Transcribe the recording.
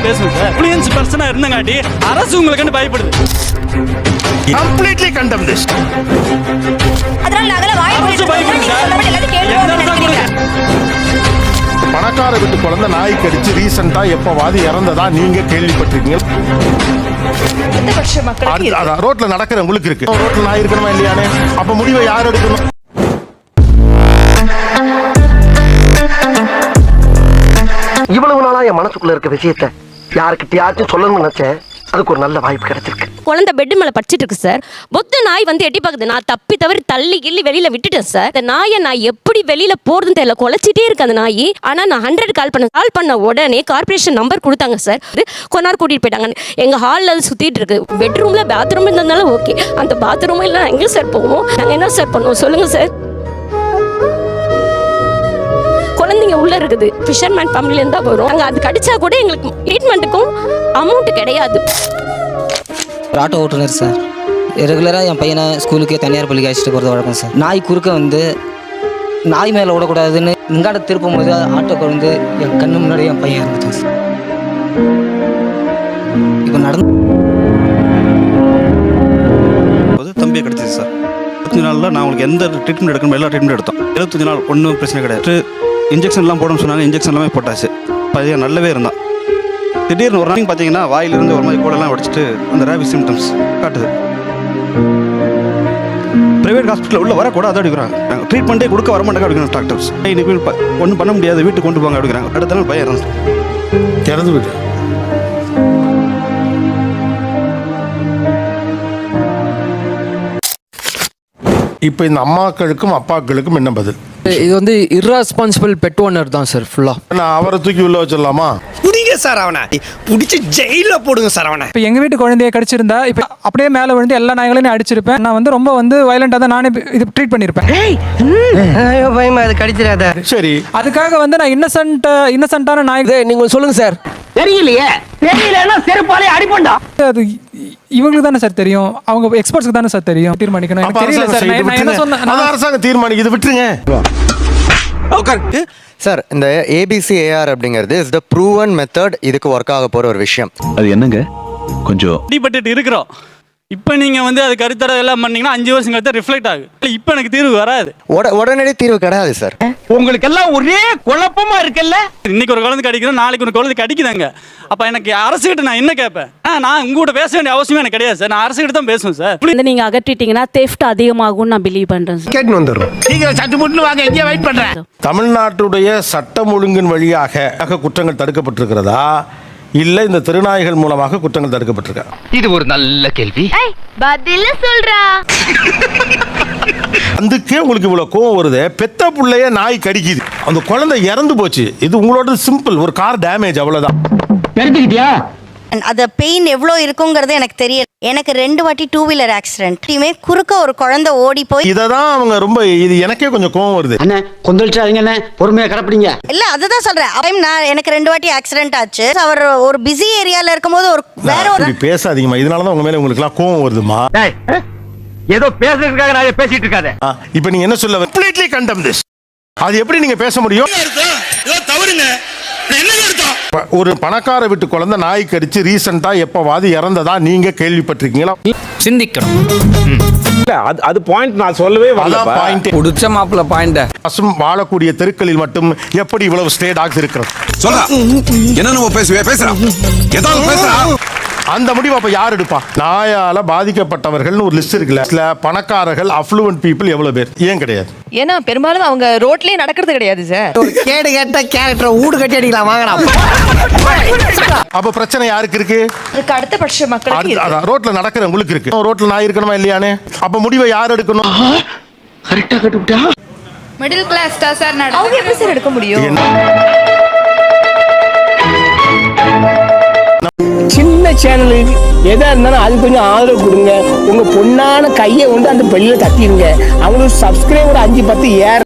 தான் பேசுவேன் sir. Influence பர்சனா இருந்தங்காட்டி அரசு உங்களுக்கு பயப்படுது. கம்ப்ளீட்லி கண்டம் திஸ் அதனால வாயை பயப்படுது. சார். பணக்கார வீட்டு குழந்தை நாய் கடிச்சு ரீசெண்டா எப்பவாது இறந்ததா நீங்க கேள்விப்பட்டிருக்கீங்க? ரோட்ல நடக்கிற உங்களுக்கு இருக்கு. ரோட்ல நாய் இருக்கணுமா இல்லையானே? அப்ப முடிவை யார் எடுக்கணும்? இவ்வளவு நாளா என் மனசுக்குள்ள இருக்க விஷயத்த யாருக்கிட்டயாச்சும் சொல்லணும்னு நினைச்சேன். அதுக்கு ஒரு நல்ல வாய்ப்பு கிடைச்சிருக்கு. குழந்தை பெட் மேல படிச்சிட்டு இருக்கு சார் பொத்த நாய் வந்து எட்டி பாக்குது நான் தப்பி தவறி தள்ளி கிள்ளி வெளியில விட்டுட்டேன் சார் இந்த நாயை நான் எப்படி வெளியில போறதுன்னு தெரியல. குலைச்சிட்டே இருக்கு அந்த நாய். ஆனா நான் ஹண்ட்ரட் கால் பண்ண கால் பண்ண உடனே கார்பரேஷன் நம்பர் கொடுத்தாங்க சார் கொஞ்ச நேரம் கூட்டிட்டு போயிட்டாங்க. எங்க ஹால்ல அது சுத்திட்டு இருக்கு. பெட்ரூம்ல பாத்ரூம் இருந்ததுனால ஓகே அந்த பாத்ரூம் இல்ல எங்க சார் போவோம்? நாங்க என்ன சார் பண்ணுவோம்? சொல்லுங்க சார் குழந்தைங்க உள்ள இருக்குது. ஃபிஷர்மேன் ஃபேமிலில இருந்தா வரும். அங்க அது கடிச்சா கூட எங்களுக்கு ட்ரீட்மெண்ட்டுக்கும் அமௌண்ட் கிடையாது. ஒரு ஆட்டோ ஓட்டுநர் சார். ரெகுலராக என் பையனை ஸ்கூலுக்கு தனியார் பள்ளிக்கு அழைச்சிட்டு போகிறது வழக்கம் சார். நாய் குறுக்க வந்து நாய் மேலே விடக்கூடாதுன்னு இங்காட திருப்பும் போது ஆட்டோக்கு வந்து என் கண்ணு முன்னாடி என் பையன் இருந்துட்டான் சார். இப்போ நடந்து போது தம்பியை கிடச்சிது சார். இருபத்தஞ்சு நாளில் நான் உங்களுக்கு எந்த ட்ரீட்மெண்ட் எடுக்கணும் எல்லா ட்ரீட்மெண்ட் எடுத்தோம். இருபத்தஞ்சு நாள் ஒன்றும் பிரச்சனை கிடையாது. இன்ஜெக்ஷன்லாம் போடணும்னு சொன்னாங்க. இன்ஜெக்ஷன் எல்லாமே போட்டாச்சு. பையன் நல்லாவே இருந்தான். திடீர்னு ஒரு நாளைக்கு பார்த்தீங்கன்னா வாயிலிருந்து ஒரு மாதிரி கூடலாம் உடைச்சிட்டு அந்த ரேபி சிம்டம்ஸ் காட்டுது. பிரைவேட் ஹாஸ்பிட்டல் உள்ள வரக்கூடாது அப்படிங்கிறாங்க. ட்ரீட்மெண்ட்டே கொடுக்க வர மாட்டாங்க அப்படிங்கிற டாக்டர்ஸ் இன்னைக்கு ஒன்றும் பண்ண முடியாது. வீட்டுக்கு கொண்டு போங்க அப்படிங்கிறாங்க. அடுத்த நாள் பையன் இறந்து திறந்து விட்டு இப்போ இந்த அம்மாக்களுக்கும் அப்பாக்களுக்கும் என்ன பதில்? இது வந்து irresponsible பெட் ஓனர் தான் சார் ஃபுல்லாக நான் அவரை தூக்கி உள்ள வச்சிடலாமா? புடிங்க சார் அவனை. புடிச்சு ஜெயில போடுங்க சார் அவனை. இப்போ எங்கள் வீட்டு குழந்தைய கடிச்சிருந்தா இப்போ அப்படியே மேலே விழுந்து எல்லா நாய்களையும் அடிச்சிருப்பேன். நான் வந்து ரொம்ப வந்து வயலண்டாக தான் நானே இது ட்ரீட் பண்ணியிருப்பேன் பயமா அது கடிச்சிடாத. சரி. அதுக்காக வந்து நான் இன்னசென்ட் இன்னசென்ட்டான நாய் நீங்க சொல்லுங்க சார். தெரியலையே. தெரியலன்னா செருப்பாலே அடிப்பண்டா. அது இவங்களுக்கு தானே சார் தெரியும். அவங்க எக்ஸ்பர்ட்ஸ்க்கு தானே சார் தெரியும். தீர்மானிக்கணும். தெரியல அரசாங்கம் சார். நான் என்ன விட்டுருங்க. சொன்னேன் அது நான் அரசாங்கம் தீர்மானிக்குது. சார் இந்த ஏபிசி ஏஆர் அப்படிங்கிறது இஸ் த ப்ரூவன் மெத்தட் இதுக்கு ஒர்க் ஆக போற ஒரு விஷயம். அது என்னங்க? கொஞ்சம் அடிபட்டுட்டு இருக்கிறோம். இப்போ நீங்கள் வந்து அது கருத்தடை எல்லாம் பண்ணீங்கன்னா அஞ்சு வருஷம் கழித்து ரிஃப்ளெக்ட் ஆகும் இப்போ எனக்கு தீர்வு வராது. உட உடனடி தீர்வு கிடையாது சார் உங்களுக்கு எல்லாம் ஒரே குழப்பமா இருக்குல்ல? இன்னைக்கு ஒரு குழந்தை கடிக்கிறோம் நாளைக்கு ஒரு குழந்தை கடிக்குதாங்க. அப்போ எனக்கு அரசுகிட்ட நான் என்ன கேட்பேன் ஆ நான் உங்ககிட்ட பேச வேண்டிய அவசியமே எனக்கு கிடையாது சார் நான் அரசுகிட்ட தான் பேசுவேன் சார் வந்து நீங்க அகற்றிட்டீங்கன்னா தெஃப்ட் அதிகமாகும் நான் பிலீவ் பண்றேன் சார் கேட்டு வந்துடுறோம் சீக்கிரம் சட்டு முட்டு வாங்க எங்கே வெயிட் பண்றேன். தமிழ்நாட்டுடைய சட்டம் ஒழுங்கின் வழியாக குற்றங்கள் தடுக்கப்பட்டிருக்கிறதா? இல்லை இந்த திருநாய்கள் மூலமாக குற்றங்கள் தடுக்கப்பட்டிருக்கா. இது ஒரு நல்ல கேள்வி. பதில சொல்றா. அதுக்கே உங்களுக்கு இவ்வளவு கோவம் வருது? பெத்த புள்ளைய நாய் கடிக்குது. அந்த குழந்தை இறந்து போச்சு. இது உங்களோட சிம்பிள் ஒரு கார் டேமேஜ் அவ்வளவுதான். தெரிஞ்சுக்கிட்டியா? அந்த பெயின் எவ்வளோ இருக்குங்கிறது எனக்கு தெரியல. எனக்கு ரெண்டு வாட்டி டூ வீலர் ஆக்சிடென்ட் இனிமே குறுக்க ஒரு குழந்தை ஓடி போய் இதை தான் அவங்க ரொம்ப இது எனக்கே கொஞ்சம் கோவம் வருது. அண்ணே கொந்தளிச்சாதீங்க அண்ணே. பொறுமையா கிடப்பிடிங்க. இல்ல அதுதான் சொல்றேன். டைம் நான் எனக்கு ரெண்டு வாட்டி ஆக்சிடென்ட் ஆச்சு. அவர் ஒரு பிஸி ஏரியால இருக்கும்போது ஒரு வேற ஒரு இப்படி பேசாதீங்கம்மா. இதனால தான் உங்க மேல உங்களுக்கு எல்லாம் கோவம் வருதுமா ஏதோ பேசுறதுக்காக நான் பேசிட்டு இருக்காத. ஆ, இப்ப நீங்க என்ன சொல்ல கம்ப்ளீட்லி கண்டம் திஸ் அது எப்படி நீங்க பேச முடியும்? ப- ஒரு பணக்கார வீட்டு குழந்தை நாய் கடிச்சு ரீசெண்டா எப்பவாது இறந்ததா நீங்க கேள்விப்பட்டிருக்கீங்களா? சிந்திக்கணும். இல்ல அது அது பாயிண்ட் நான் சொல்லவே அதான் பாயிண்ட் பிடிச்ச மாப்பிள்ள பாயிண்ட பசும் வாழக்கூடிய தெருக்களில் மட்டும் எப்படி இவ்வளவு ஸ்டே டாக்ஸ் இருக்கிறது? சொல்றா. என்ன நம்ம பேசுவே பேசுறா ஏதாவது பேசுறா அந்த முடிவு அப்ப யார் எடுப்பா? நாயால பாதிக்கப்பட்டவர்கள்னு ஒரு லிஸ்ட் இருக்குல்ல. இதுல பணக்காரர்கள் அஃப்ளூவன்ட் பீப்புள் எவ்வளவு பேர்? ஏன் கிடையாது? ஏன்னா பெரும்பாலும் அவங்க ரோட்லயே நடக்கிறது கிடையாது சார் ஒரு கேடு கேட்ட கேரக்டர் ஊடு கட்டி அடிக்கலாம் வாங்கடா. அப்ப பிரச்சனை யாருக்கு இருக்கு? அதுக்கு அடுத்தபட்ச மக்களுக்கு அடுத்து- இருக்கு. அதான் ரோட்ல நடக்கிற உங்களுக்கு இருக்கு ரோட்ல நாய் இருக்கணுமா இல்லையானே? அப்ப முடிவை யார் எடுக்கணும்? கரெக்டா கட்டுப்பிட்டா மிடில் கிளாஸ் தான் சார் அவங்க எப்படி சார் எடுக்க முடியும்? சின்ன சேனலுக்கு எதா இருந்தாலும் அது கொஞ்சம் ஆதரவு கொடுங்க. உங்க பொண்ணான கையை வந்து அந்த பெல்லில் தட்டிடுங்க. அவங்களுக்கு சப்ஸ்கிரைபர் அஞ்சு பத்து ஏற